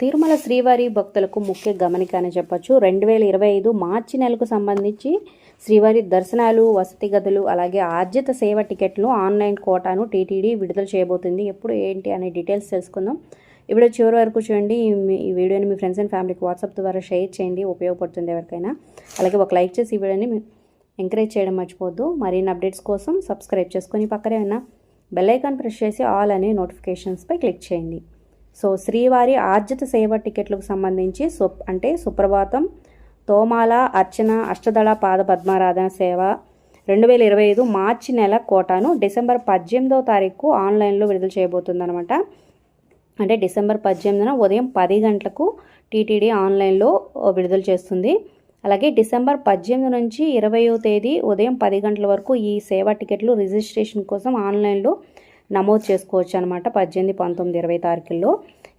తిరుమల శ్రీవారి భక్తులకు ముఖ్య గమనిక అని చెప్పొచ్చు. రెండు వేల ఇరవై ఐదు మార్చి నెలకు సంబంధించి శ్రీవారి దర్శనాలు వసతి గదులు అలాగే ఆర్జిత సేవ టికెట్లు ఆన్లైన్ కోటాను టీటీడీ విడుదల చేయబోతుంది. ఎప్పుడు ఏంటి అనే డీటెయిల్స్ తెలుసుకుందాం. ఇప్పుడు చివరి వరకు చూడండి. ఈ మీ- వీడియోని మీ ఫ్రెండ్స్ అండ్ ఫ్యామిలీకి వాట్సాప్ ద్వారా షేర్ చేయండి. ఉపయోగపడుతుంది ఎవరికైనా. అలాగే ఒక లైక్ చేసి ఈ వీడియోని ఎంకరేజ్ చేయడం మర్చిపోద్దు మరిన్ని అప్డేట్స్ కోసం సబ్స్క్రైబ్ చేసుకొని పక్కనే ఉన్న బెల్ ఐకాన్ ప్రెస్ చేసి ఆల్ అనే నోటిఫికేషన్స్పై క్లిక్ చేయండి. సో శ్రీవారి ఆర్జిత సేవ టికెట్లకు సంబంధించి సు అంటే సుప్రభాతం తోమాల అర్చన అష్టదళ పాద పద్మారాధన సేవ రెండు వేల ఇరవై ఐదు మార్చి నెల కోటాను డిసెంబర్ పద్దెనిమిదవ తారీఖు ఆన్లైన్లో విడుదల చేయబోతుందన్నమాట. అంటే డిసెంబర్ పద్దెనిమిదిన ఉదయం పది గంటలకు టీటీడీ ఆన్లైన్లో విడుదల చేస్తుంది. అలాగే డిసెంబర్ పద్దెనిమిది నుంచి ఇరవయో తేదీ ఉదయం పది గంటల వరకు ఈ సేవా టికెట్లు రిజిస్ట్రేషన్ కోసం ఆన్లైన్లో నమోదు చేసుకోవచ్చు అనమాట పద్దెనిమిది పంతొమ్మిది ఇరవై తారీఖుల్లో.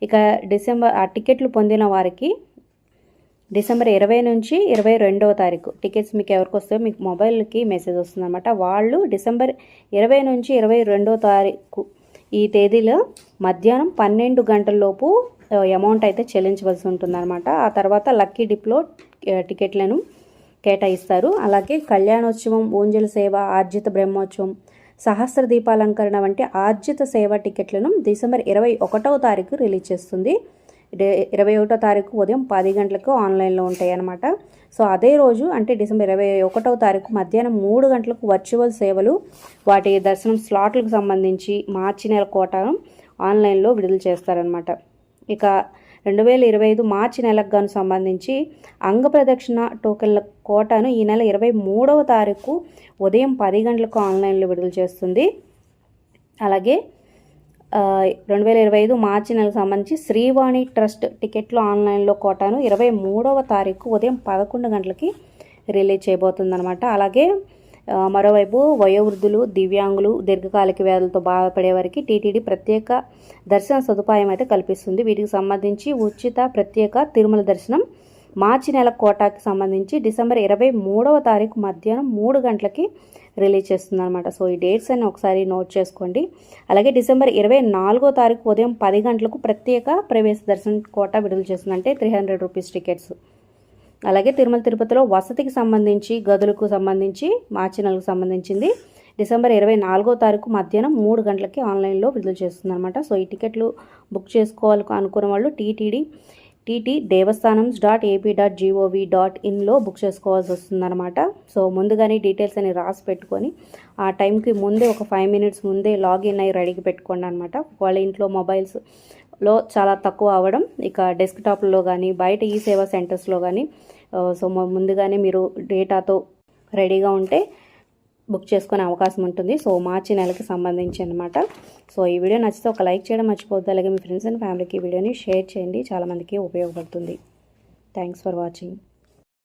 ఇక డిసెంబర్ ఆ టికెట్లు పొందిన వారికి డిసెంబర్ ఇరవై నుంచి ఇరవై రెండవ తారీఖు టికెట్స్ మీకు ఎవరికి వస్తాయో మీకు మొబైల్కి మెసేజ్ వస్తుందన్నమాట వాళ్ళు డిసెంబర్ ఇరవై నుంచి ఇరవై రెండవ తారీఖు ఈ తేదీలో మధ్యాహ్నం పన్నెండు గంటలలోపు అమౌంట్ అయితే చెల్లించవలసి ఉంటుందన్నమాట ఆ తర్వాత లక్కీ డిప్లో టికెట్లను కేటాయిస్తారు. అలాగే కళ్యాణోత్సవం ఊంజల సేవ ఆర్జిత బ్రహ్మోత్సవం సహస్ర దీపాలంకరణ వంటి ఆర్జిత సేవ టికెట్లను డిసెంబర్ ఇరవై ఒకటవ తారీఖు రిలీజ్ చేస్తుంది. డే- ఇరవై ఒకటో తారీఖు ఉదయం పది గంటలకు ఆన్లైన్లో ఉంటాయి అన్నమాట సో అదే రోజు అంటే డిసెంబర్ ఇరవై ఒకటవ తారీఖు మధ్యాహ్నం మూడు గంటలకు వర్చువల్ సేవలు వాటి దర్శనం స్లాట్లకు సంబంధించి మార్చి నెల కోట ఆన్లైన్లో విడుదల చేస్తారనమాట ఇక రెండు వేల ఇరవై ఐదు మార్చి నెలకు గాను సంబంధించి అంగ ప్రదక్షిణ టోకెన్ల కోటాను ఈ నెల ఇరవై మూడవ తారీఖు ఉదయం పది గంటలకు ఆన్లైన్లో విడుదల చేస్తుంది. అలాగే రెండు వేల ఇరవై ఐదు మార్చి నెలకు సంబంధించి శ్రీవాణి ట్రస్ట్ టికెట్లు ఆన్లైన్లో కోటాను ఇరవై మూడవ తారీఖు ఉదయం పదకొండు గంటలకి రిలీజ్ చేయబోతుందనమాట అలాగే మరోవైపు వయోవృద్ధులు దివ్యాంగులు దీర్ఘకాలిక వ్యాధులతో బాధపడే వారికి టీటీడీ ప్రత్యేక దర్శన సదుపాయం అయితే కల్పిస్తుంది. వీటికి సంబంధించి ఉచిత ప్రత్యేక తిరుమల దర్శనం మార్చి నెల కోటాకి సంబంధించి డిసెంబర్ ఇరవై మూడవ తారీఖు మధ్యాహ్నం మూడు గంటలకి రిలీజ్ చేస్తుంది అనమాట సో ఈ డేట్స్ అన్ని ఒకసారి నోట్ చేసుకోండి. అలాగే డిసెంబర్ ఇరవై నాలుగో తారీఖు ఉదయం పది గంటలకు ప్రత్యేక ప్రవేశ దర్శనం కోటా విడుదల చేస్తుందంటే త్రీ హండ్రెడ్ రూపీస్ టికెట్స్. అలాగే తిరుమల తిరుపతిలో వసతికి సంబంధించి గదులకు సంబంధించి మార్చి నెలకు సంబంధించింది. డిసెంబర్ ఇరవై నాలుగో తారీఖు మధ్యాహ్నం మూడు గంటలకి ఆన్లైన్లో విడుదల చేస్తుంది అనమాట సో ఈ టికెట్లు బుక్ చేసుకోవాలి అనుకున్న వాళ్ళు TTD TT devasthanam dot AP dot G O V dot ఇన్లో book చేసుకోవాల్సి వస్తుందన్నమాట. సో ముందుగానే డీటెయిల్స్ అని రాసి పెట్టుకొని ఆ టైంకి ముందే ఒక ఫైవ్ మినిట్స్ ముందే లాగిన్ అయ్యి రెడీకి పెట్టుకోండి అనమాట వాళ్ళ ఇంట్లో మొబైల్స్ లో చాలా తక్కువ అవడం ఇక డెస్క్టాప్లో కానీ బయట ఈ సేవా సెంటర్స్లో కానీ సో ముందుగానే మీరు డేటాతో రెడీగా ఉంటే బుక్ చేసుకునే అవకాశం ఉంటుంది. సో మార్చి నెలకి సంబంధించి అనమాట సో ఈ వీడియో నచ్చితే ఒక లైక్ చేయడం మర్చిపోద్దు అలాగే మీ ఫ్రెండ్స్ అండ్ ఫ్యామిలీకి ఈ వీడియోని షేర్ చేయండి. చాలామందికి ఉపయోగపడుతుంది. Thanks for watching.